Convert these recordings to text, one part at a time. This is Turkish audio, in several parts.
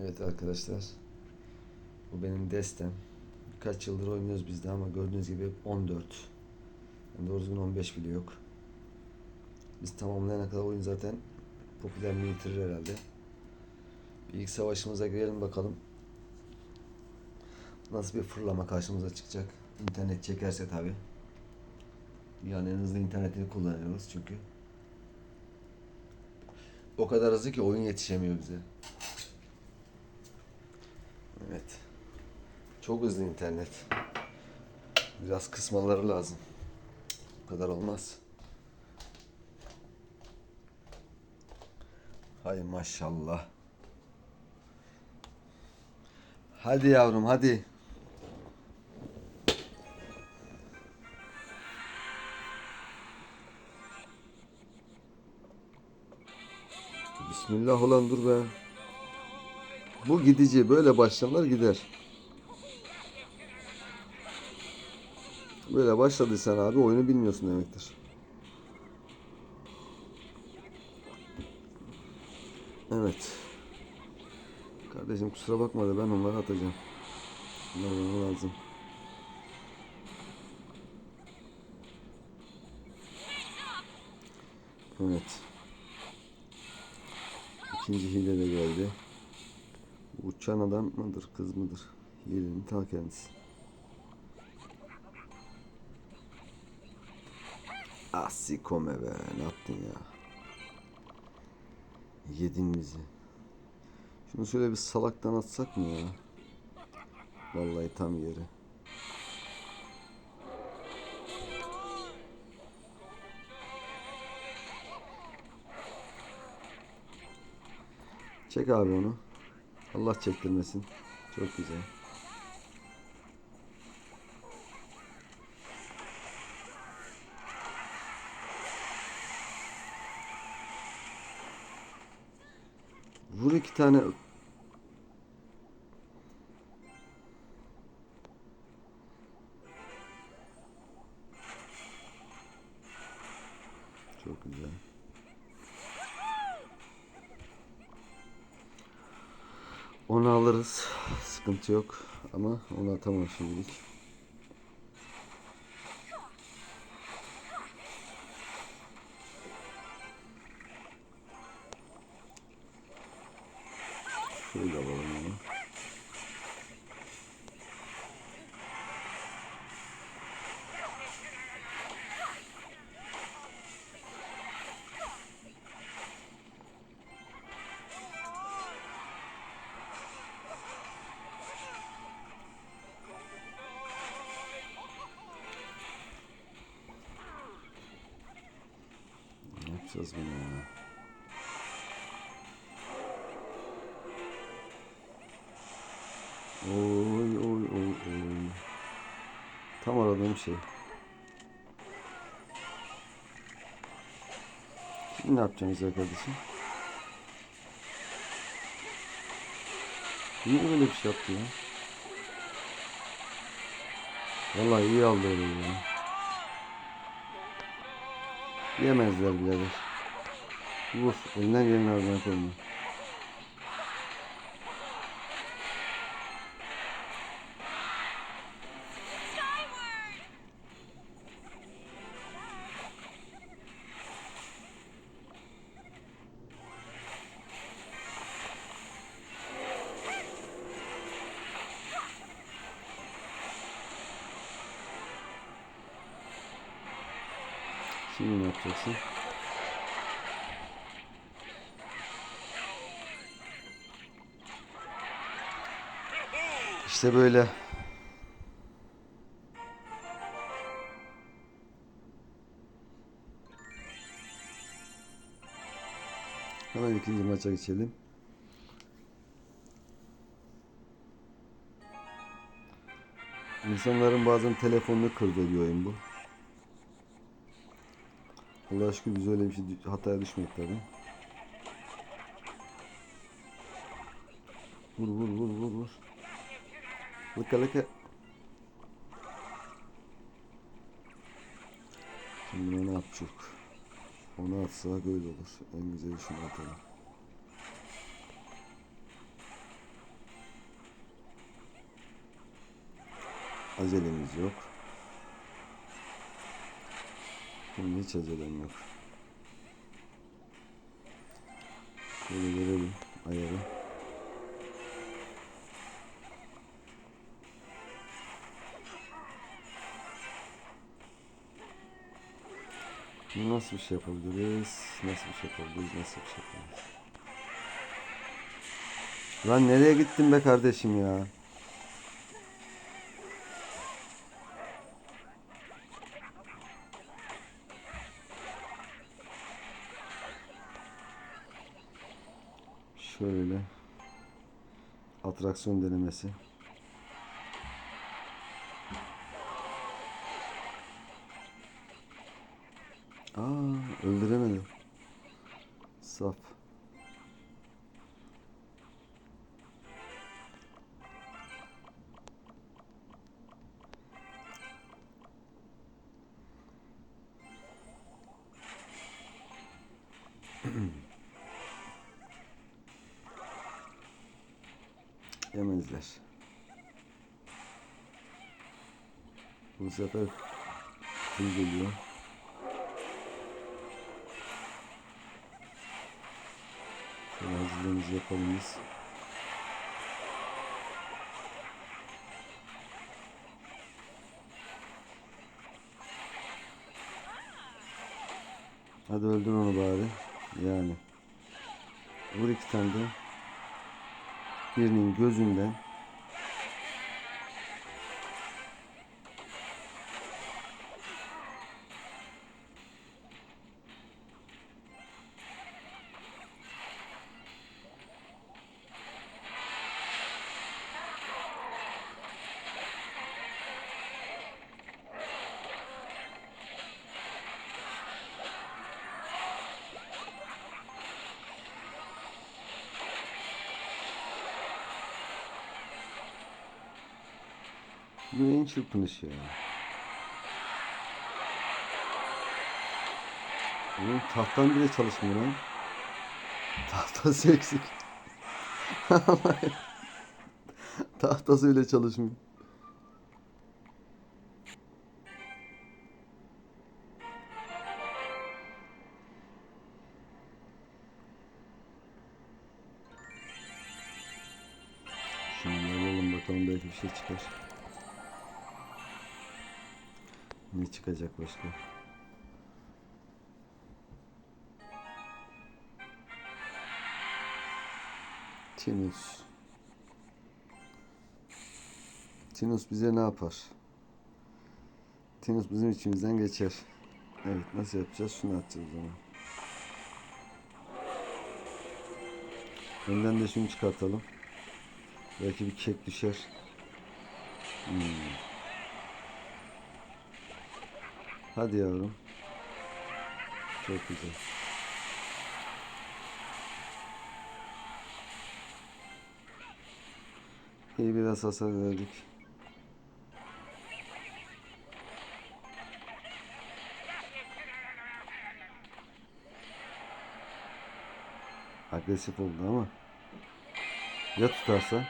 Evet arkadaşlar. Bu benim destem. Kaç yıldır oynuyoruz biz de ama gördüğünüz gibi hep 14. Yani doğru düzgün 15 bile yok. Biz tamamlayana kadar oyun zaten popülerliğini yitirir herhalde. Bir ilk savaşımıza girelim bakalım. Nasıl bir fırlama karşımıza çıkacak. İnternet çekerse tabi. Yani en hızlı internetini kullanıyoruz çünkü. O kadar hızlı ki oyun yetişemiyor bize. Evet. Çok hızlı internet. Biraz kısmaları lazım. Bu kadar olmaz. Hay maşallah. Hadi yavrum hadi. Bismillah olan dur be. Bu gidici böyle başlarlar gider. Böyle başladıysan abi oyunu bilmiyorsun demektir. Evet. Kardeşim kusura bakma da ben onları atacağım. Bunlar bana lazım. Evet. İkinci hile de geldi. Uçan adam mıdır, kız mıdır? Hilenin ta kendisi. Asikome be, ne yaptın ya? Yedin bizi. Şunu şöyle bir salaktan atsak mı ya? Vallahi tam yeri. Çek abi onu. Allah çektirmesin. Çok güzel. Vur iki tane. Alırız. Sıkıntı yok. Ama onu atamam şimdilik. Yapacağız bunu ya? Oy oy oy oy. Tam aradığım şey. Şimdi ne yapacaksın güzel kardeşim? Niye böyle bir şey yaptı ya? Vallahi iyi aldı öyle ya. Yemezler birader. Vur. Elinden geleni ardına koyma. Şimdi ne yapacaksın? İşte böyle. Hemen ikinci maça geçelim. İnsanların bazen telefonunu kırdırıyor oyun bu. Allah aşkına biz öyle bir şey hataya düşmedik tabi. Vur vur vur vur vur. Lıka lıka. Şimdi buna ne yapacak? Onu atsak öyle olur. En güzel şunu atalım. Acelemiz yok. Şimdi hiç acelem yok. Şöyle verelim ayarı. Nasıl bir şey yapabiliriz? Nasıl bir şey yapabiliriz? Nasıl bir şey yapabiliriz? Lan nereye gittin be kardeşim ya? Şöyle atraksiyon denemesi. Aa, öldüremedim. Saf. Yemezler. Bu sefer full geliyor. Hazırlığımızı yapalım biz. Hadi öldür onu bari. Yani. Vur iki tane de. Birinin gözünden. Bu en çırpınış ya. Bunun tahtan bile çalışmıyor lan. Tahtası eksik. Tahtası bile çalışmıyor. Şimdi alalım bakalım belki bir şey çıkar. Ne çıkacak başka? Tinus. Tinus bize ne yapar? Tinus bizim içimizden geçer. Evet nasıl yapacağız? Şunu atacağız o zaman. Önden de şunu çıkartalım. Belki bir kek düşer. Hmm. Hadi yavrum. Çok güzel. İyi biraz hasar verdik. Agresif oldu ama. Ya tutarsa?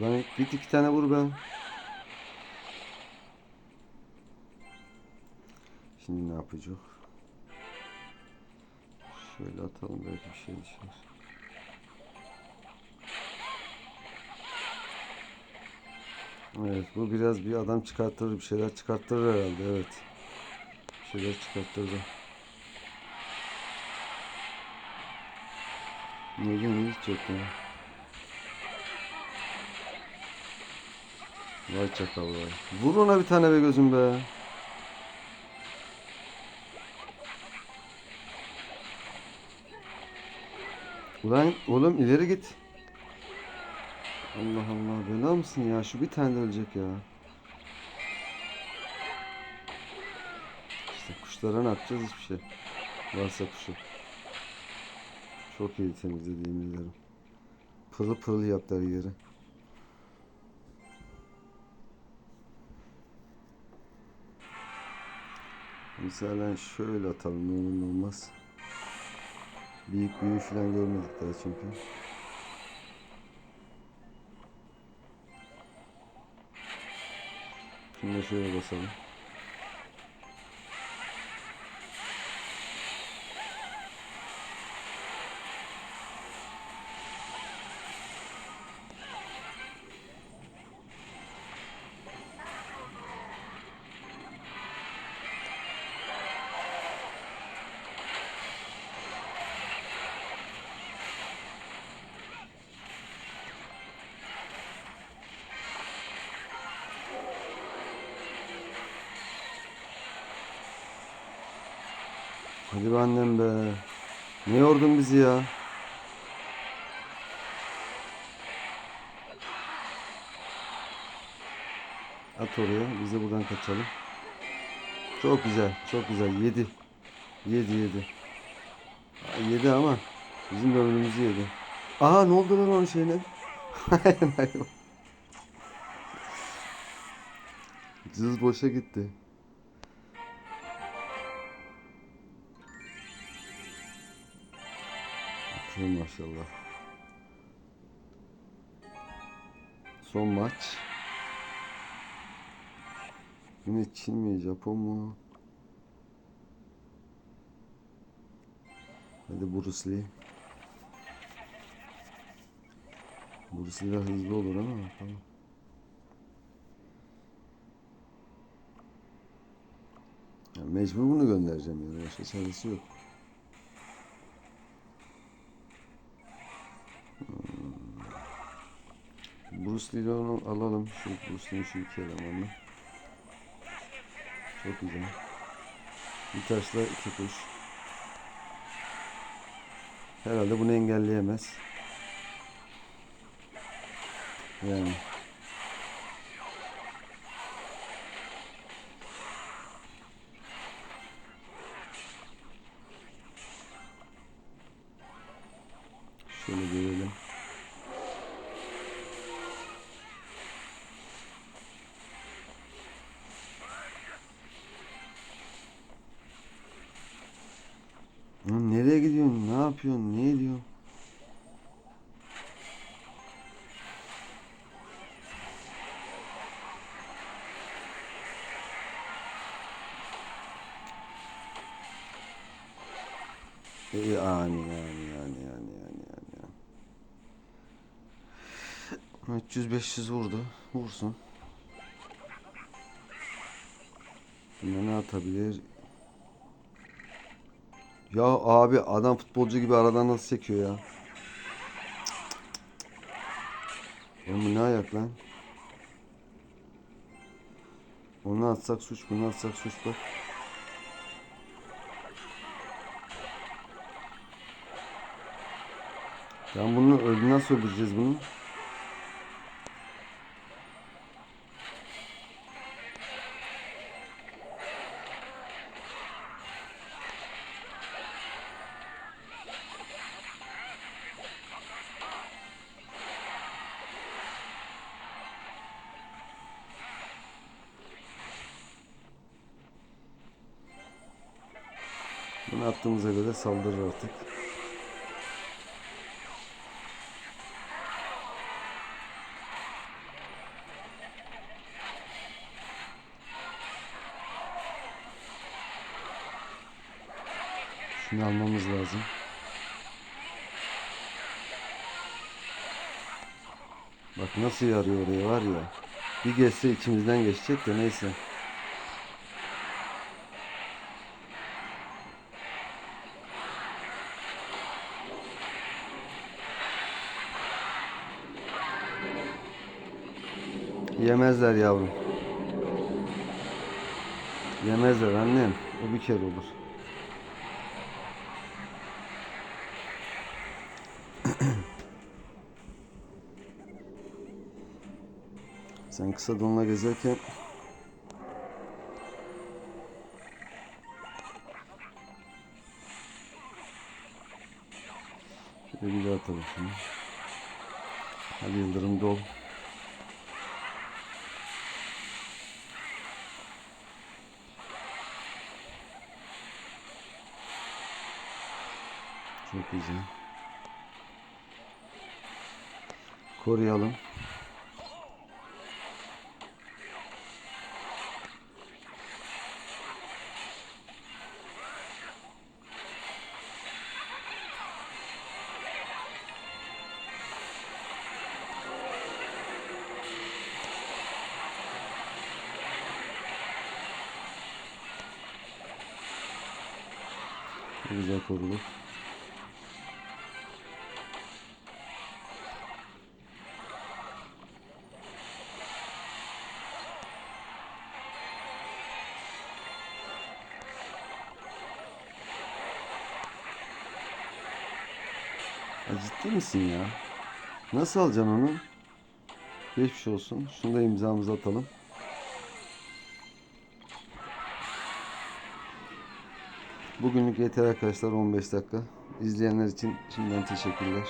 Lan git iki tane vur be. Şimdi ne yapacak? Şöyle atalım belki bir şey düşer. Evet bu biraz bir adam çıkartır bir şeyler çıkartır herhalde evet. Bir şeyler çıkarttırdı. Ne ne hiç yok ya. Vay çakal vay. Vur ona bir tane be gözüm be. Ulan oğlum ileri git. Allah Allah bela mısın ya? Şu bir tane ölecek ya. İşte kuşlara ne yapacağız hiçbir şey. Varsa kuşu. Çok iyi temizledi yemin ederim. Pırıl pırıl yaptı her yeri. Mesela şöyle atalım ne olur olmaz. Büyük büyü falan görmedik daha çünkü. Şimdi şöyle basalım. Hadi be annem be. Ne yordun bizi ya? At oraya. Biz de buradan kaçalım. Çok güzel. Çok güzel. Yedi. Yedi yedi. Yedi ama bizim de ömrümüzü yedi. Aha ne oldu lan onun şeyine? Hayır hayır. Cız boşa gitti. Atıyor maşallah. Son maç. Yine Çin mi Japon mu? Hadi Bruce Lee. Bruce Lee de hızlı olur ama tamam. Ya mecbur bunu göndereceğim yani. Başka çaresi yok. Bruce Lee'yi alalım. Şu Bruce Lee'nin şu iki elemanını. Çok güzel. Bir taşla iki kuş. Herhalde bunu engelleyemez. Yani. Yapıyorsun? Ne ediyorsun? E, Yani yani yani yani yani yani. yani. 300-500 vurdu. Vursun. Buna ne atabilir? Ya abi adam futbolcu gibi aradan nasıl çekiyor ya? Oğlum bu ne ayak lan? Onu atsak suç, bunu atsak suç bak. Ben bunu öldü nasıl öldüreceğiz bunu? Bunu attığımıza göre saldırır artık. Şunu almamız lazım. Bak nasıl yarıyor oraya var ya. Bir geçse içimizden geçecek de neyse. Yemezler yavrum. Yemezler annem. O bir kere olur. Sen kısa donla gezerken Şöyle bir daha atalım şunu. Hadi Yıldırım dol. Sürükleyeceğim. Koruyalım. Güzel korulur. Ciddi misin ya? Nasıl alacaksın onu? Geçmiş olsun. Şunu da imzamızı atalım. Bugünlük yeter arkadaşlar 15 dakika. İzleyenler için şimdiden teşekkürler.